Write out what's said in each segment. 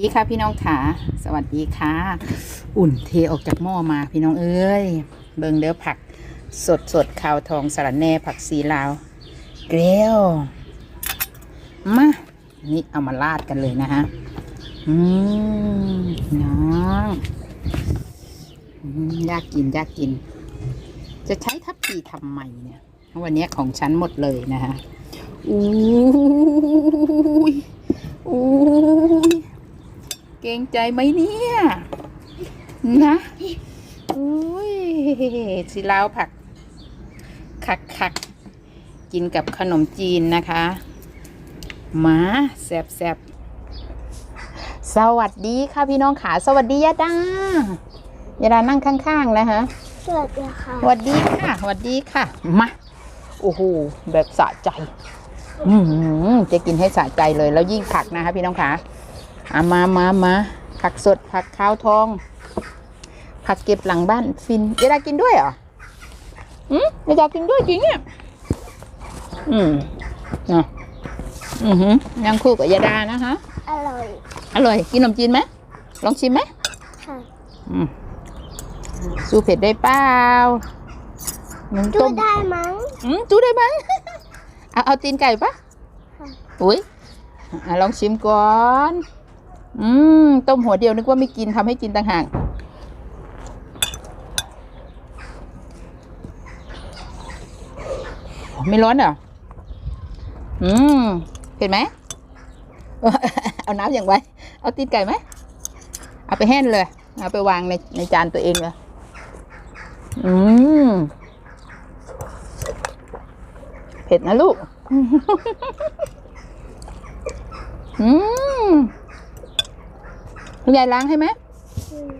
ดีค่ะพี่น้องขาสวัสดีค่ะ อุ่นเทออกจากหม้อมาพี่น้องเอ้ย เบิงเด้อผักสดสดขาวทองสาระแน่ผักสีลาว เกลียวมานี่เอามาราดกันเลยนะฮะ อืมน้องอยากกินยากกิน จะใช้ทัพพีทำไมเนี่ย วันนี้ของฉันหมดเลยนะฮะอู้ยอู้ย กรงใจไหมเนี่ย นะอุ้ยสิลาวผักคักคักๆกินกับขนมจีนนะคะมาแซบแซบสวัสดีค่ะพี่น้องขาสวัสดียาดายาดานั่งข้างๆแล้วฮะสวัสดีค่ะสวัสดีค่ะสวัสดีค่ะมาโอ้โหแบบสะใจ อืมจะกินให้สะใจเลยแล้วยิ่งผักนะคะพี่น้องขา อามามามาผักสดผักขาวทอง ผักเก็บหลังบ้านฟินเยดากินด้วยเหรออืมเยดากินด้วยจริงเนี่ยอืมเนาะอือหือยังคู่กับยาดานะคะอร่อยอร่อย กินขนมจีนไหมลองชิมไหมค่ะอืมสู้เผ็ดได้เปล่าน้ำดูต้มได้มั้งอืมจูได้ไหมเอาเอาตีนไก่ปะค่ะอุ้ยอะลองชิมก่อน อืม ต้มหัวเดียวนึกว่าไม่กินทำให้กินต่างหากไม่ร้อนเหรอ อืมเผ็ดไหม เอาน้ำอย่างไว้ เอาตีนไก่ไหม เอาไปแห้นเลย เอาไปวางในในจานตัวเองเลย อืม เผ็ดนะลูก อืม คุณยายล้างให้ไหมอืม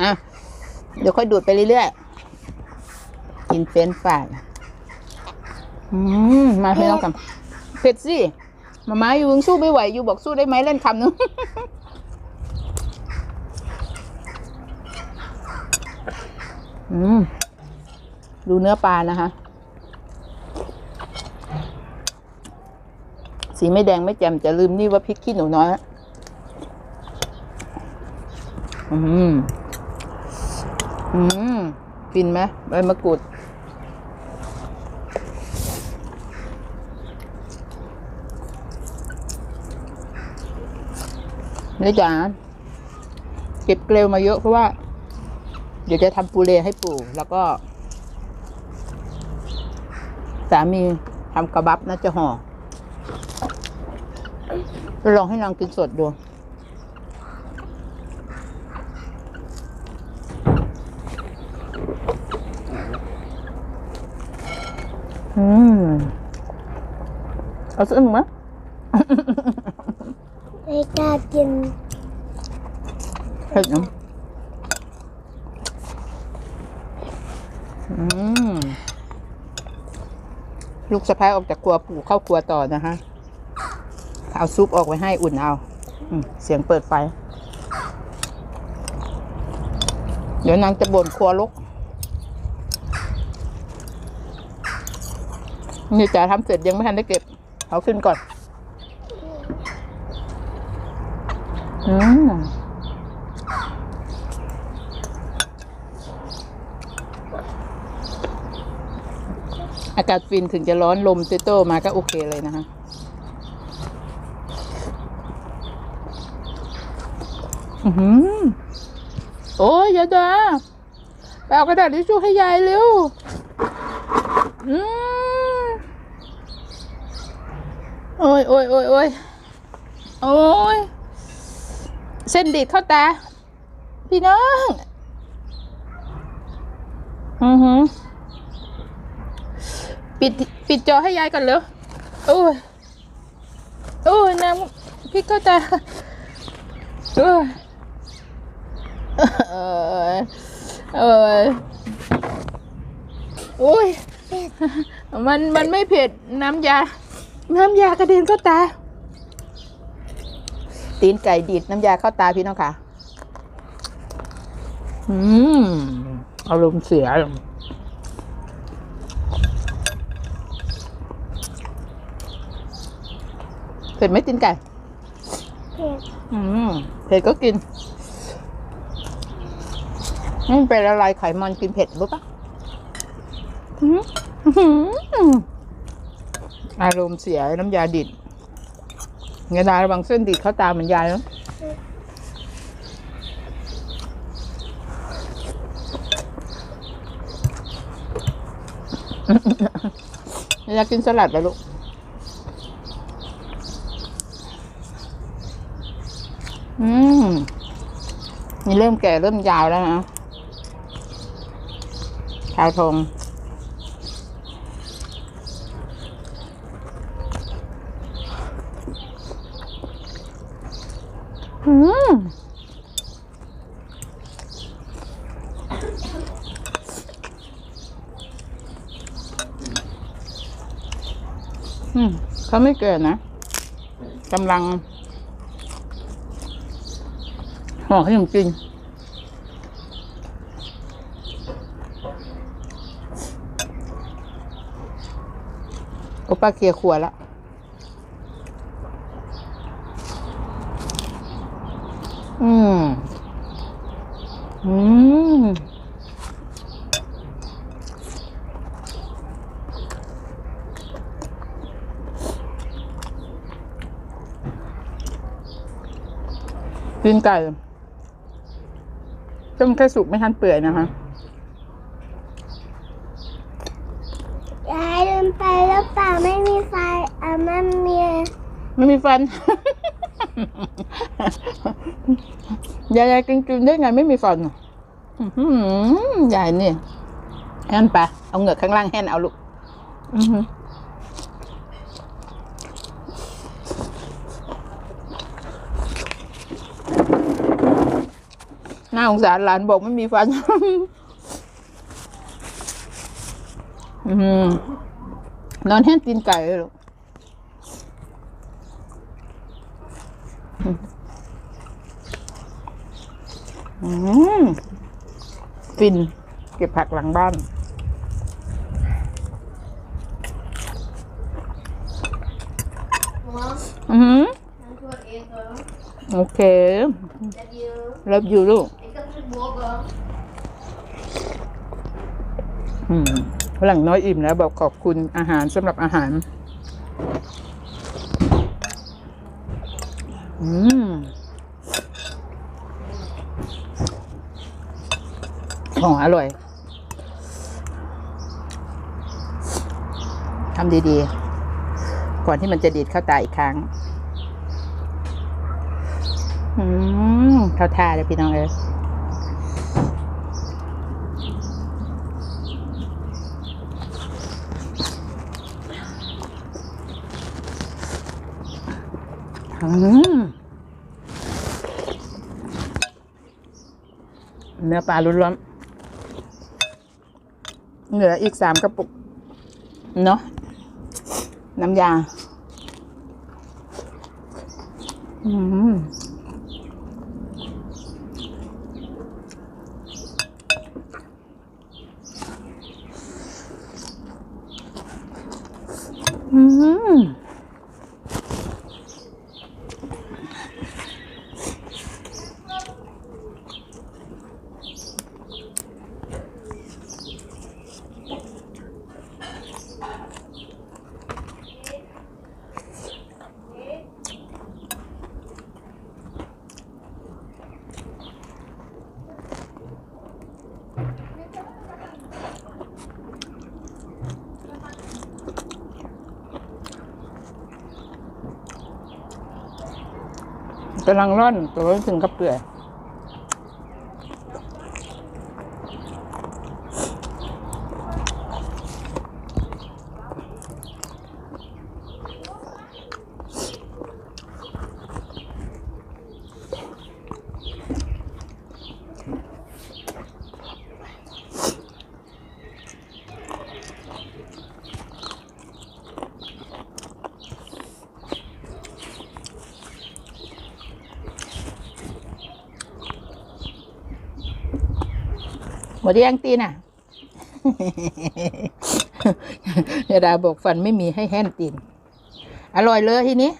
อะเดี๋ยวค่อยดูดไปเรื่อยๆ กินเฟรนช์ฟรายอืมมาพี่น้องกันเผ็ดสิมาม้าอยู่ยังสู้ไม่ไหว อยู่บอกสู้ได้ไหมเล่นคำนึงอืมดูเนื้อปลานะคะ สีไม่แดงไม่แจ่มจะลืมนี่ว่าพริกขี้หนูน้อย อืมอืมฟินไหมใบมะกรูดนี่จ๋าเก็บเกลียวมาเยอะเพราะว่า เดี๋ยวจะทำปูเลให้ปู่แล้วก็ สามีทำกระบับน่าจะห่อลองให้นางกินสดดู เอาซึ่งมะไม่กล้ากินเผ็ดนะอืมลูกสะพ้ายออกจากครัวปู่เข้าครัวต่อนะคะเอาซุปออกไว้ให้อุ่นเอาอืมเสียงเปิดไฟ เดี๋ยวนางจะบ่นครัวลกนี่จ๋าทำเสร็จยังไม่ทันได้เก็บ เอาขึ้นก่อน อืมอากาศฟินถึงจะร้อนลมเตโต้มาก็โอเคเลยนะคะอือหือโอ้ยยายดาไปเอากระดาษทิชชู่ให้ยายเร็ว อืม โอ้ยโอ้ยโอ้ยโอ้ยโอ้ยเส้นดีดเข้าตา พี่น้อง อือหือ ปิด ปิดจอให้ยายก่อนเร็วโอ้ย โอ้ยน้ำพริกเข้าตาโอ้ยเออเออโอ้ย มัน มันไม่เผ็ดน้ำยา น้ำยากระเด็นเข้าตา ตีนไก่ดีดน้ำยาเข้าตาพี่น้องค่ะ อืมอารมณ์เสียเผ็ดไหมตีนไก่ เผ็ด อืม เผ็ดก็กินนี่มันเป็นอะไรไขมันกินเผ็ดรู้ปะอื้อหื ออารมณ์เสียน้ำยาดิดเงยดาระวังเส้นดิดเข้าตาเหมือนยายนะอยากกินสลัดแล้วลูกอืมนี่เริ่มแก่เริ่มยาวแล้วนะขาวทอง อืมอืมเขาไม่เกินนะกำลังห่อขนมจีนโอป้าเคลียร์ครัวแล้ว อืมกินไก่ต้มแค่สุกไม่ทันเปื่อยนะคะยายลืมไปแล้วเปล่าไม่มีไฟอะมันมี ไม่มีฟัน ยายยายกินกินได้ไงไม่มีฟันอะอื้อหือยายนี่แห่นไปเอาเหงือกข้างล่างแห่นเอาลูกหน่าสงสารหลานบอกไม่มีฟัน นอนแห่นตีนไก่เลยลูก อืมฟิน เก็บผักหลังบ้าน อือหือโอเค รับอยู่ลูกอืมฝรั่งน้อยอิ่มแล้วบอกขอบคุณอาหารสำหรับอาหาร อืม ของอร่อยทำดีๆ ก่อนที่มันจะดีดเข้าตาอีกครั้ง อืมเข้าท่าเลยพี่น้องเอ้ยเนื้อปลาล้วนๆ เหลืออีกสามกระปุก เนาะน้ำยา อืมอืม กำลังร่อนตัวถึงกับเปื่อย หมดยังตีน่ะยาดาบอกฟันไม่มีให้แห้นตีน อร่อยเลยทีนี้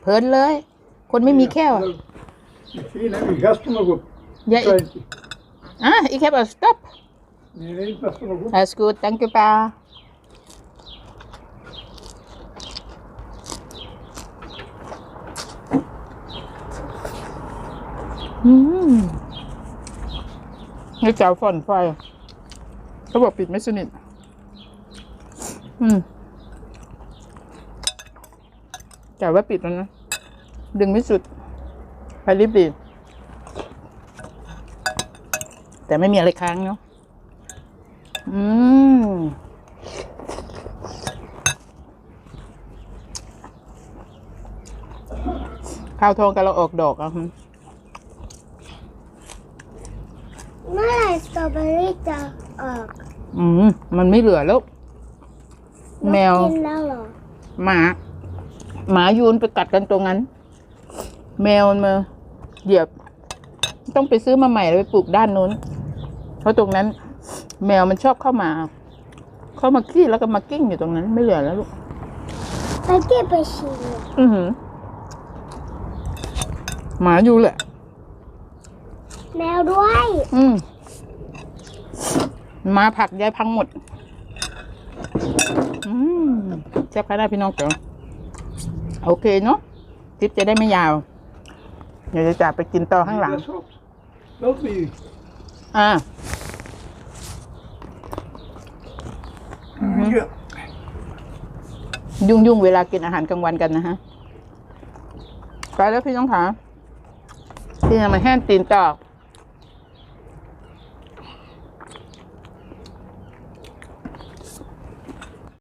เพลินเลย คนไม่มีแค่วอะ Fine, heb je gasten nog op? Ja, ik, Kleintje. ah, ik heb een stop. Nee, nee, dat is er nog op. Dat is goed, dank u pa. อืม นี่เจ้าฝนไฟเขาบอกปิดไม่สนิท อืมแต่ว่าปิดแล้วนะ ดึงไม่สุด ไปรีบบีแต่ไม่มีอะไรค้างเนาะ อืมข้าวทองกำลังออกดอกอะฮึ เมื่อไหร่ สตรอเบอรี่จะออกอืมมันไม่เหลือแล้ว แมว กินแล้วเหรอหมา หมายูนไปกัดกันตรงนั้น แมวมันมาเหยียบ ต้องไปซื้อมาใหม่แล้วไปปลูกด้านนู้น เพราะตรงนั้น แมวมันชอบเข้ามา เข้ามาขี้แล้วก็มากิ้งอยู่ตรงนั้น ไม่เหลือแล้วลูกไปเก็บไปชิมอือหือหมาอยู่แหละ แมวด้วย อืม มาผักยายพังหมด อืมแซ่บค่ะได้พี่น้องเจ๋อโอเคเนาะคลิปจะได้ไม่ยาว เดี๋ยวจะจากไปกินต่อข้างหลัง Dat is op. Dat wie. อ่า Ja. ยุ่งยุ่งๆเวลากินอาหารกลางวันกันนะฮะไปแล้วพี่น้องขาพี่ยังมาแห้งตีนต่อ